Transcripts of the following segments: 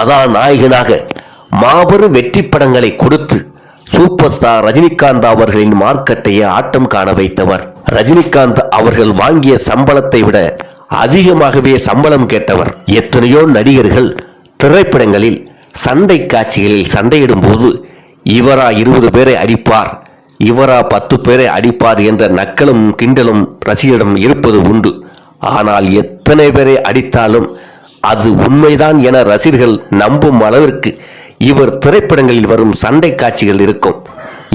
கதாநாயகனாக மாபெரும் வெற்றி படங்களை கொடுத்து சூப்பர் ஸ்டார் ரஜினிகாந்த் அவர்களின் மார்க்கெட்டையே ஆட்டம் காண வைத்தவர். ரஜினிகாந்த் அவர்கள் வாங்கிய சம்பளத்தை விட அதிகமாகவே சம்பளம் கேட்டவர். எத்தனையோ நடிகர்கள் திரைப்படங்களில் சண்டை காட்சிகளில் சண்டையிடும் போது இவரா இருபது பேரை அடிப்பார் இவரா பத்து பேரை அடிப்பார் என்ற நக்கலும் கிண்டலும் ரசிகரிடம் இருப்பது உண்டு. ஆனால் எத்தனை பேரை அடித்தாலும் அது உண்மைதான் என ரசிகர்கள் நம்பும் அளவிற்கு இவர் திரைப்படங்களில் வரும் சண்டை காட்சிகள் இருக்கும்.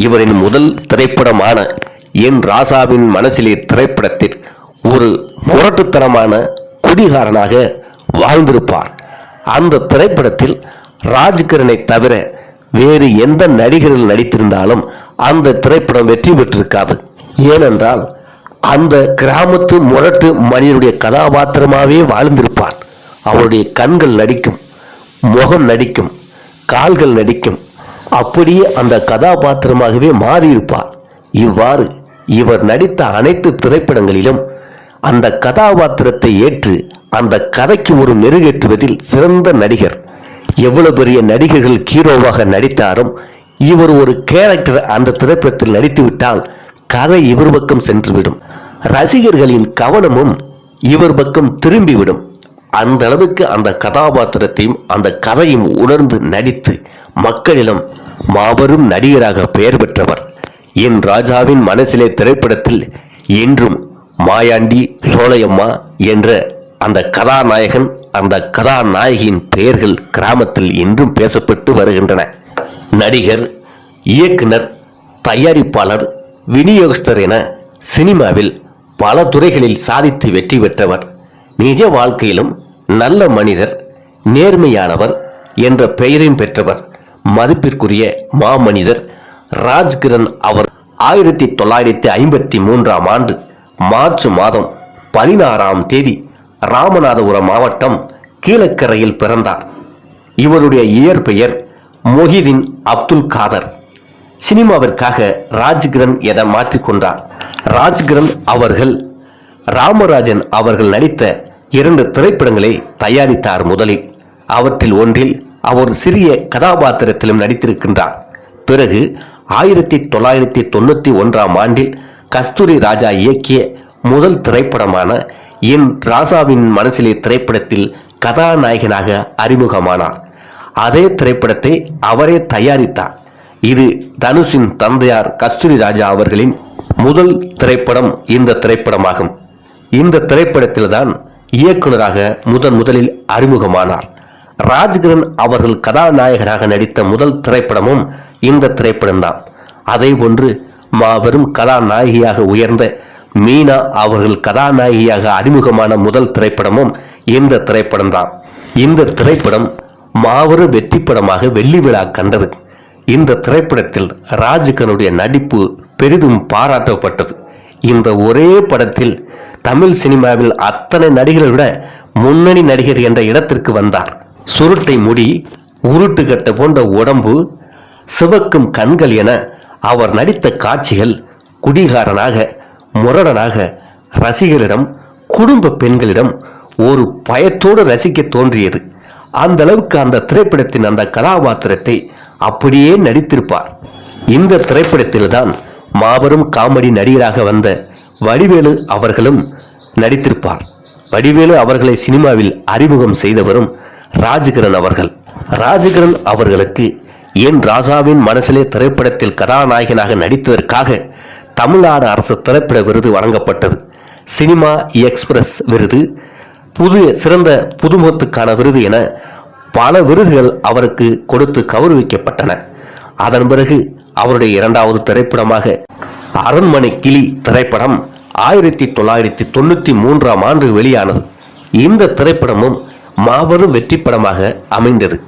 இவரின் முதல் திரைப்படமான என் ராசாவின் மனசிலே திரைப்படத்தில் ஒரு முரட்டுத்தனமான குடிகாரனாக வாழ்ந்திருப்பார். அந்த திரைப்படத்தில் ராஜ்கிரனை தவிர வேறு எந்த நடிகர்கள் நடித்திருந்தாலும் அந்த திரைப்படம் வெற்றி பெற்றிருக்காது. ஏனென்றால் அந்த கிராமத்து முரட்டு மனிதனுடைய கதாபாத்திரமாகவே வாழ்ந்திருப்பார். அவருடைய கண்கள் நடிக்கும் முகம் நடிக்கும் கால்கள் நடிக்கும். அப்படியே அந்த கதாபாத்திரமாகவே மாறியிருப்பார். இவ்வாறு இவர் நடித்த அனைத்து திரைப்படங்களிலும் அந்த கதாபாத்திரத்தை ஏற்று அந்த கதைக்கு ஒரு மெருகேற்றுவதில் சிறந்த நடிகர். எவ்வளவு பெரிய நடிகர்கள் ஹீரோவாக நடித்தாலும் இவர் ஒரு கேரக்டர் அந்த திரைப்படத்தில் நடித்துவிட்டால் கதை இவர் பக்கம் சென்றுவிடும். ரசிகர்களின் கவனமும் இவர் பக்கம் திரும்பிவிடும். அந்த அளவுக்கு அந்த கதாபாத்திரத்தையும் அந்த கதையும் உணர்ந்து நடித்து மக்களிடம் மாபெரும் நடிகராக பெயர் பெற்றவர். என் ராஜாவின் மனசிலே திரைப்படத்தில் என்றும் மாயாண்டி சோலையம்மா என்ற அந்த கதாநாயகன் அந்த கதாநாயகியின் பெயர்கள் கிராமத்தில் இன்றும் பேசப்பட்டு வருகின்றன. நடிகர் இயக்குனர் தயாரிப்பாளர் விநியோகஸ்தர் என சினிமாவில் பல துறைகளில் சாதித்து வெற்றி பெற்றவர். நிஜ வாழ்க்கையிலும் நல்ல மனிதர் நேர்மையானவர் என்ற பெயரையும் பெற்றவர் மதிப்பிற்குரிய மாமனிதர் ராஜ்கிரண் அவர் ஆயிரத்தி தொள்ளாயிரத்தி ஐம்பத்தி மூன்றாம் ஆண்டு மார்ச் மாதம் பதினாறாம் தேதி ராமநாதபுரம் மாவட்டம் கீழக்கரையில் பிறந்தார். இவருடைய இயற்பெயர் மொஹிதீன் அப்துல் காதர். சினிமாவிற்காக ராஜ்கிரண் என மாற்றிக்கொண்டார்? ராஜ்கிரண் அவர்கள் ராமராஜன் அவர்கள் நடித்த இரண்டு திரைப்படங்களை தயாரித்தார் முதலில். அவற்றில் ஒன்றில் அவர் சிறிய கதாபாத்திரத்திலும் நடித்திருக்கின்றார். பிறகு ஆயிரத்தி தொள்ளாயிரத்தி தொண்ணூற்றி ஒன்றாம் ஆண்டில் கஸ்தூரி ராஜா இயக்கிய முதல் திரைப்படமான என் ராசாவின் மனசிலே திரைப்படத்தில் கதாநாயகனாக அறிமுகமானார். அதே திரைப்படத்தை அவரே தயாரித்தார். இது தனுஷின் தந்தையார் கஸ்தூரி ராஜா அவர்களின் முதல் திரைப்படம் இந்த திரைப்படமாகும். இந்த திரைப்படத்தில்தான் இயக்குனராக முதன் முதலில் அறிமுகமானார். ராஜ்கிரண் அவர்கள் கதாநாயகனாக நடித்த முதல் திரைப்படமும் இந்த திரைப்படம்தான். அதே போன்று மாபெரும் கதாநாயகியாக உயர்ந்த மீனா அவர்கள் கதாநாயகியாக அறிமுகமான முதல் திரைப்படமும் இந்த திரைப்படம்தான். இந்த திரைப்படம் மாபெரும் வெற்றி படமாக வெள்ளி விழா கண்டது. இந்த திரைப்படத்தில் ராஜ்கனுடைய நடிப்பு பெரிதும் பாராட்டப்பட்டது. இந்த ஒரே படத்தில் தமிழ் சினிமாவில் அத்தனை நடிகரை விட முன்னணி நடிகர் என்ற இடத்திற்கு வந்தார். சுருட்டை முடி உருட்டு கட்ட போன்ற உடம்பு சிவக்கும் கண்கள் என அவர் நடித்த காட்சிகள் குடிகாரனாக முரடனாக ரசிகரிடம் குடும்ப பெண்களிடம் ஒரு பயத்தோடு ரசிக்க தோன்றியது. அந்த அளவுக்கு அந்த திரைப்படத்தின் அந்த கதாபாத்திரத்தை அப்படியே நடித்திருப்பார். இந்த திரைப்படத்தில்தான் மாபெரும் காமெடி நடிகராக வந்த வடிவேலு அவர்களும் நடித்திருப்பார். வடிவேலு அவர்களை சினிமாவில் அறிமுகம் செய்தவரும் ராஜகிரண் அவர்கள். ராஜகிரண் அவர்களுக்கு என் ராஜாவின் மனசிலே திரைப்படத்தில் கதாநாயகனாக நடித்ததற்காக தமிழ்நாடு அரசு திரைப்பட விருது வழங்கப்பட்டது. சினிமா எக்ஸ்பிரஸ் விருது புது சிறந்த புதுமுகத்துக்கான விருது என பல விருதுகள் அவருக்கு கொடுத்து கௌரவிக்கப்பட்டன. அதன் பிறகு அவருடைய இரண்டாவது திரைப்படமாக அரண்மனை கிளி திரைப்படம் ஆயிரத்தி தொள்ளாயிரத்தி தொண்ணூற்றி மூன்றாம் ஆண்டு வெளியானது. இந்த திரைப்படமும் மாபெரும் வெற்றி படமாக அமைந்தது.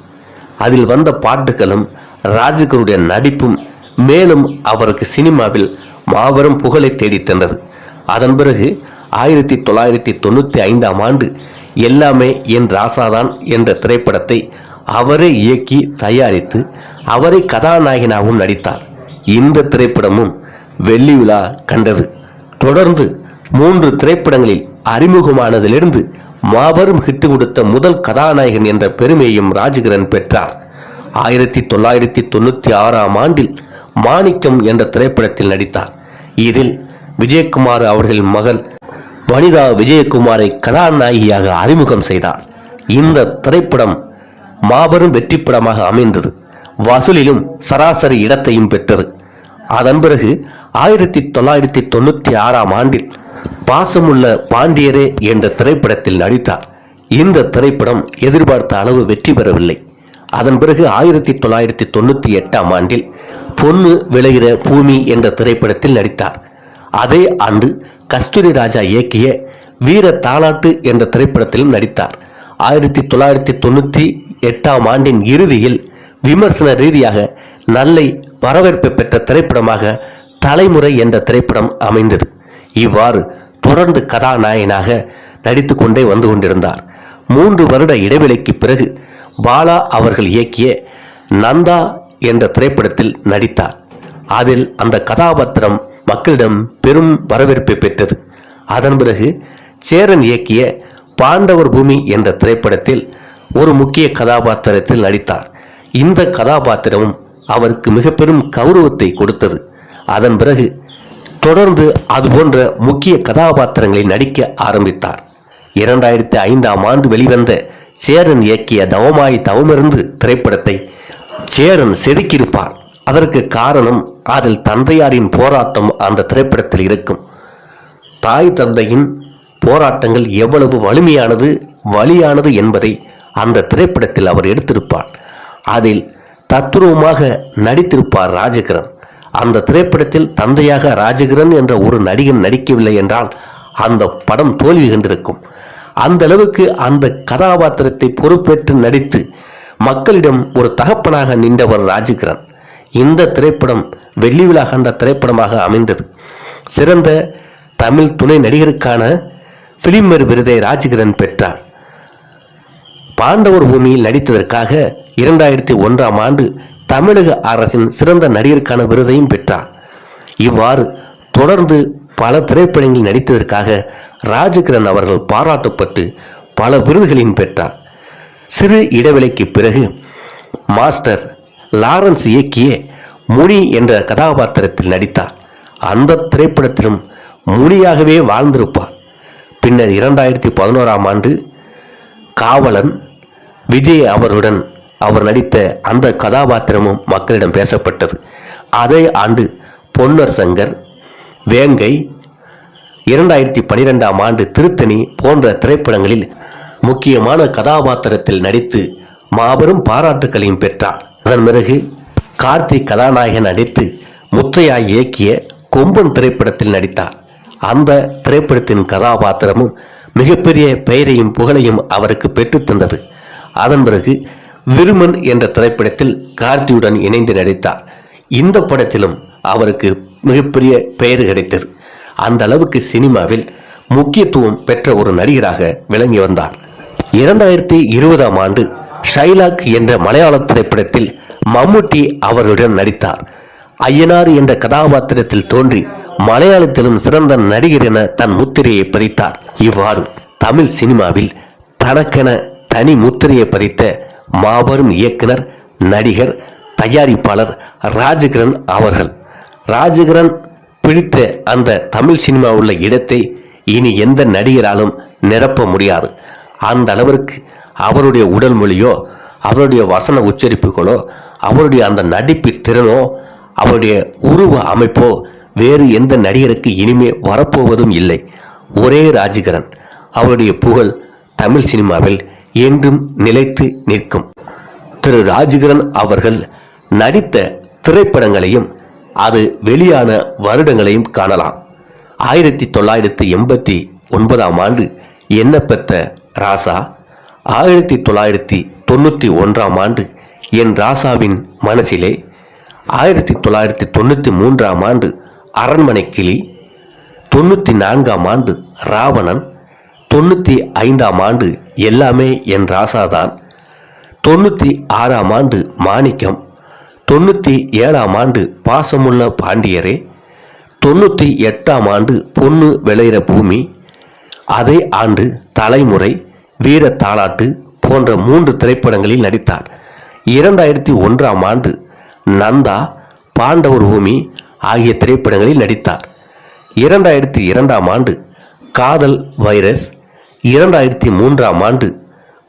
அதில் வந்த பாட்டுகளும் ராஜகருடைய நடிப்பும் மேலும் அவருக்கு சினிமாவில் மாபெரும் புகழை தேடித் தந்தது. அதன் பிறகு ஆயிரத்தி தொள்ளாயிரத்தி தொண்ணூற்றி ஐந்தாம் ஆண்டு எல்லாமே என் ராசாதான் என்ற திரைப்படத்தை அவரே இயக்கி தயாரித்து அவரை கதாநாயகனாகவும் நடித்தார். இந்த திரைப்படமும் வெள்ளி விழா கண்டது. தொடர்ந்து மூன்று திரைப்படங்களில் அறிமுகமானதிலிருந்து மாபெரும் ஹிட்டு கொடுத்த முதல் கதாநாயகன் என்ற பெருமையையும் ராஜகிரண் பெற்றார். ஆயிரத்தி தொள்ளாயிரத்தி தொண்ணூற்றி ஆறாம் ஆண்டில் மாணிக்கம் என்ற திரைப்படத்தில் நடித்தார். இதில் விஜயகுமார் அவர்களின் மகள் வனிதா விஜயகுமாரை கதாநாயகியாக அறிமுகம் செய்தார். இந்த திரைப்படம் மாபெரும் வெற்றி படமாக அமைந்தது. வசூலிலும் சராசரி இடத்தையும் பெற்றது. அதன் பிறகு ஆயிரத்தி தொள்ளாயிரத்தி தொண்ணூற்றி ஆறாம் ஆண்டில் பாசமுள்ள பாண்டியரே என்ற திரைப்படத்தில் நடித்தார். இந்த திரைப்படம் எதிர்பார்த்த அளவு வெற்றி பெறவில்லை. அதன் பிறகு ஆயிரத்தி தொள்ளாயிரத்தி தொண்ணூற்றி எட்டாம் ஆண்டில் பொண்ணு விளைகிற பூமி என்ற திரைப்படத்தில் நடித்தார். அதே ஆண்டு கஸ்தூரி ராஜா இயக்கிய வீர தாலாட்டு என்ற திரைப்படத்திலும் நடித்தார். ஆயிரத்தி தொள்ளாயிரத்தி தொண்ணூற்றி எட்டாம் ஆண்டின் இறுதியில் விமர்சன ரீதியாக நல்லை வரவேற்பு பெற்ற திரைப்படமாக தலைமுறை என்ற திரைப்படம் அமைந்தது. இவ்வாறு தொடர்ந்து கதாநாயகனாக நடித்து கொண்டே வந்து கொண்டிருந்தார். மூன்று வருட இடைவெளிக்கு பிறகு பாலா அவர்கள் இயக்கிய நந்தா என்ற திரைப்படத்தில் நடித்தார். அதில் அந்த கதாபாத்திரம் மக்களிடம் பெரும் வரவேற்பை பெற்றது. அதன் பிறகு சேரன் இயக்கிய பாண்டவர் பூமி என்ற திரைப்படத்தில் ஒரு முக்கிய கதாபாத்திரத்தில் நடித்தார். இந்த கதாபாத்திரமும் அவருக்கு மிக பெரும் கௌரவத்தை கொடுத்தது. அதன் பிறகு தொடர்ந்து அதுபோன்ற முக்கிய கதாபாத்திரங்களில் நடிக்க ஆரம்பித்தார். இரண்டாயிரத்தி ஐந்தாம் ஆண்டு வெளிவந்த சேரன் இயக்கிய தவமாய் தவமிருந்து திரைப்படத்தை சேரன் செதுக்கியிருப்பார். அதற்கு காரணம் அதில் தந்தையாரின் போராட்டம் அந்த திரைப்படத்தில் இருக்கும். தாய் தந்தையின் போராட்டங்கள் எவ்வளவு வலிமையானது வலியானது என்பதை அந்த திரைப்படத்தில் அவர் எடுத்திருப்பார். அதில் தத்ரூபமாக நடித்திருப்பார் ராஜகிரண். அந்த திரைப்படத்தில் தந்தையாக ராஜகிரண் என்ற ஒரு நடிகன் நடிக்கவில்லை என்றால் அந்த படம் தோல்வி கண்டிருக்கும். அந்த அளவுக்கு அந்த கதாபாத்திரத்தை பொறுப்பேற்று நடித்து மக்களிடம் ஒரு தகப்பனாக நின்றவர் ராஜகிரண். இந்த திரைப்படம் வெள்ளி விழா கண்ட திரைப்படமாக அமைந்தது. சிறந்த தமிழ் துணை நடிகருக்கான பிலிமர் விருதை ராஜகிரண் பெற்றார். பாண்டவர் பூமியில் நடித்ததற்காக இரண்டாயிரத்தி ஒன்றாம் ஆண்டு தமிழக அரசின் சிறந்த நடிகருக்கான விருதையும் பெற்றார். இவ்வாறு தொடர்ந்து பல திரைப்படங்களில் நடித்ததற்காக ராஜகிரண் அவர்கள் பாராட்டப்பட்டு பல விருதுகளையும் பெற்றார். சிறு இடைவெளிக்கு பிறகு மாஸ்டர் லாரன்ஸ் இயக்கிய முனி என்ற கதாபாத்திரத்தில் நடித்தார். அந்த திரைப்படத்திலும் முனியாகவே வாழ்ந்திருப்பார். பின்னர் இரண்டாயிரத்தி பதினோராம் ஆண்டு காவலன் விஜய் அவருடன் அவர் நடித்த அந்த கதாபாத்திரமும் மக்களிடம் பேசப்பட்டது. அதே ஆண்டு பொன்னர் சங்கர் வேங்கை இரண்டாயிரத்தி பனிரெண்டாம் ஆண்டு திருத்தணி போன்ற திரைப்படங்களில் முக்கியமான கதாபாத்திரத்தில் நடித்து மாபெரும் பாராட்டுகளையும் பெற்றார். அதன் பிறகு கார்த்திக் கதாநாயகன் நடித்து முத்தையா இயக்கிய கொம்பன் திரைப்படத்தில் நடித்தார். அந்த திரைப்படத்தின் கதாபாத்திரமும் மிகப்பெரிய பெயரையும் புகழையும் அவருக்கு பெற்றுத்தந்தது அதன் பிறகு விருமன் என்ற திரைப்படத்தில் கார்த்தியுடன் இணைந்து நடித்தார். இந்த படத்திலும் அவருக்கு மிகப்பெரிய பெயர் கிடைத்தது. அந்த அளவுக்கு சினிமாவில் முக்கியத்துவம் பெற்ற ஒரு நடிகராக விளங்கி வந்தார். இரண்டாயிரத்தி இருபதாம் ஆண்டு ஷைலாக் என்ற மலையாள திரைப்படத்தில் மம்முட்டி அவருடன் நடித்தார். ஐயனார் என்ற கதாபாத்திரத்தில் தோன்றி மலையாளத்திலும் சிறந்த நடிகர் என தன் முத்திரையை பதித்தார். இவ்வாறு தமிழ் சினிமாவில் தனக்கென தனி முத்திரையை பதித்த மாபெரும் இயக்குனர் நடிகர் தயாரிப்பாளர் ராஜகிரண் அவர்கள். ராஜகிரண் பிடித்த அந்த தமிழ் சினிமா உள்ள இடத்தை இனி எந்த நடிகராலும் நிரப்ப முடியாது. அந்த அளவிற்கு அவருடைய உடல் மொழியோ அவருடைய வசன உச்சரிப்புகளோ அவருடைய அந்த நடிப்பு திறனோ அவருடைய உருவ அமைப்போ வேறு எந்த நடிகருக்கு இனிமே வரப்போவதும் இல்லை. ஒரே ராஜகிரண். அவருடைய புகழ் தமிழ் சினிமாவில் என்றும் நிலைத்து நிற்கும். திரு ராஜகிரண் அவர்கள் நடித்த திரைப்படங்களையும் அது வெளியான வருடங்களையும் காணலாம். ஆயிரத்தி தொள்ளாயிரத்தி எண்பத்தி ஒன்பதாம் ஆண்டு என்ன பெற்ற ராசா? ஆயிரத்தி தொள்ளாயிரத்தி தொண்ணூற்றி ஒன்றாம் ஆண்டு என் ராசாவின் மனசிலே. ஆயிரத்தி தொள்ளாயிரத்தி தொண்ணூற்றி மூன்றாம் ஆண்டு அரண்மனை கிளி. தொண்ணூற்றி நான்காம் ஆண்டு ராவணன். தொண்ணூற்றி ஐந்தாம் ஆண்டு எல்லாமே என் ராசாதான். தொண்ணூற்றி ஆறாம் ஆண்டு மாணிக்கம் தொண்ணூற்றி ஏழாம் ஆண்டு பாசமுள்ள பாண்டியரே தொண்ணூற்றி எட்டாம் ஆண்டு பொண்ணு விளையிற பூமி அதே ஆண்டு தலைமுறை வீர தாலாட்டு போன்ற மூன்று திரைப்படங்களில் நடித்தார். இரண்டாயிரத்தி ஒன்றாம் ஆண்டு நந்தா பாண்டவர் பூமி ஆகிய திரைப்படங்களில் நடித்தார். இரண்டாயிரத்தி இரண்டாம் ஆண்டு காதல் வைரஸ் இரண்டாயிரத்தி மூன்றாம் ஆண்டு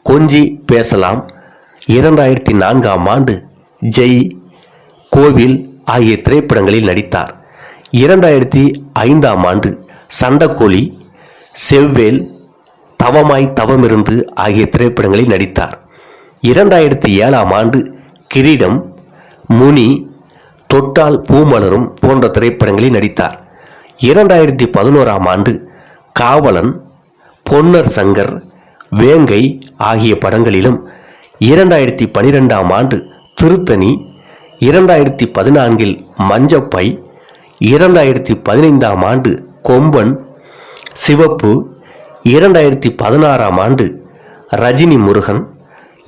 கொஞ்சி பேசலாம். இரண்டாயிரத்தி நான்காம் ஆண்டு ஜெய் கோவில் ஆகிய திரைப்படங்களில் நடித்தார். இரண்டாயிரத்தி ஐந்தாம் ஆண்டு சண்டக்கோழி செவ்வேல் தவமாய் தவமிருந்து ஆகிய திரைப்படங்களில் நடித்தார். இரண்டாயிரத்தி ஏழாம் ஆண்டு கிரீடம் முனி தொட்டால் பூமலரும் போன்ற திரைப்படங்களில் நடித்தார். இரண்டாயிரத்தி பதினோராம் ஆண்டு காவலன் பொன்னர் சங்கர் வேங்கை ஆகிய படங்களிலும் இரண்டாயிரத்தி பனிரெண்டாம் ஆண்டு திருத்தணி இரண்டாயிரத்தி பதினான்கில் மஞ்சப்பை இரண்டாயிரத்தி பதினைந்தாம் ஆண்டு கொம்பன் சிவப்பு இரண்டாயிரத்தி பதினாறாம் ஆண்டு ரஜினி முருகன்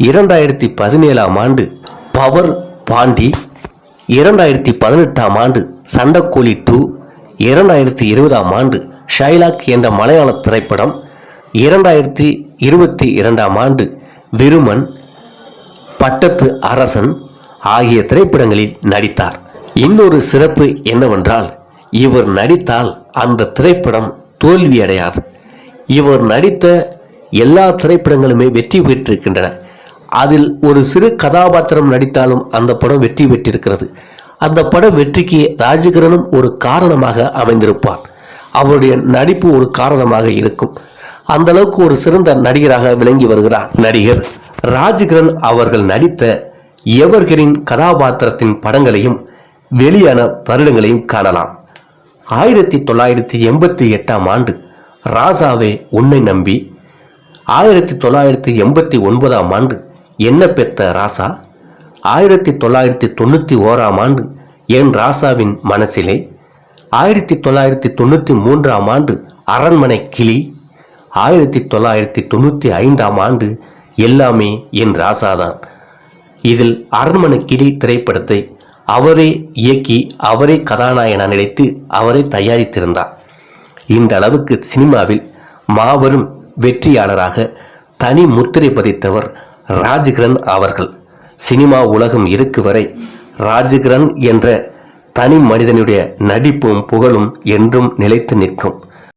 இரண்டாயிரத்தி பதினேழாம் ஆண்டு பவர் பாண்டி இரண்டாயிரத்தி பதினெட்டாம் ஆண்டு சண்டக்கோழி டூ இரண்டாயிரத்தி இருபதாம் ஆண்டு ஷைலாக் என்ற மலையாள திரைப்படம் இரண்டாயிரத்தி இருபத்தி இரண்டாம் ஆண்டு விருமன் பட்டத்து அரசன் ஆகிய திரைப்படங்களில் நடித்தார். இன்னொரு சிறப்பு என்னவென்றால் இவர் நடித்தால் அந்த திரைப்படம் தோல்வியடையாது. இவர் நடித்த எல்லா திரைப்படங்களுமே வெற்றி பெற்றிருக்கின்றன. அதில் ஒரு சிறு கதாபாத்திரம் நடித்தாலும் அந்த படம் வெற்றி பெற்றிருக்கிறது. அந்த படம் வெற்றிக்கு ராஜகிரனும் ஒரு காரணமாக அமைந்திருப்பார். அவருடைய நடிப்பு ஒரு காரணமாக இருக்கும். அந்த அளவுக்கு ஒரு சிறந்த நடிகராக விளங்கி வருகிறார். நடிகர் ராஜகிரண் அவர்கள் நடித்த எவர்கிரின் கதாபாத்திரத்தின் படங்களையும் வெளியான வருடங்களையும் காணலாம். ஆயிரத்தி தொள்ளாயிரத்தி எண்பத்தி எட்டாம் ஆண்டு ராசாவே உன்னை நம்பி ஆயிரத்தி தொள்ளாயிரத்தி எண்பத்தி ஒன்பதாம் ஆண்டு என்ன பெத்த ராசா ஆயிரத்தி தொள்ளாயிரத்தி தொண்ணூற்றி ஓராம் ஆண்டு என் ராசாவின் மனசிலே ஆயிரத்தி தொள்ளாயிரத்தி தொண்ணூற்றி மூன்றாம் ஆண்டு அரண்மனை கிளி ஆயிரத்தி தொள்ளாயிரத்தி தொண்ணூற்றி ஐந்தாம் ஆண்டு எல்லாமே என் ராசாதான் இதில் அரண்மனை கிளி திரைப்படத்தை அவரே இயக்கி அவரே கதாநாயகனா நடித்து அவரே தயாரித்திருந்தார். இந்த அளவுக்கு சினிமாவில் மாபெரும் வெற்றியாளராக தனி முத்திரை பதித்தவர் ராஜகிரண் அவர்கள். சினிமா உலகம் இருக்கு வரை ராஜகிரண் என்ற தனி மனிதனுடைய நடிப்பும் புகழும் என்றும் நிலைத்து நிற்கும்.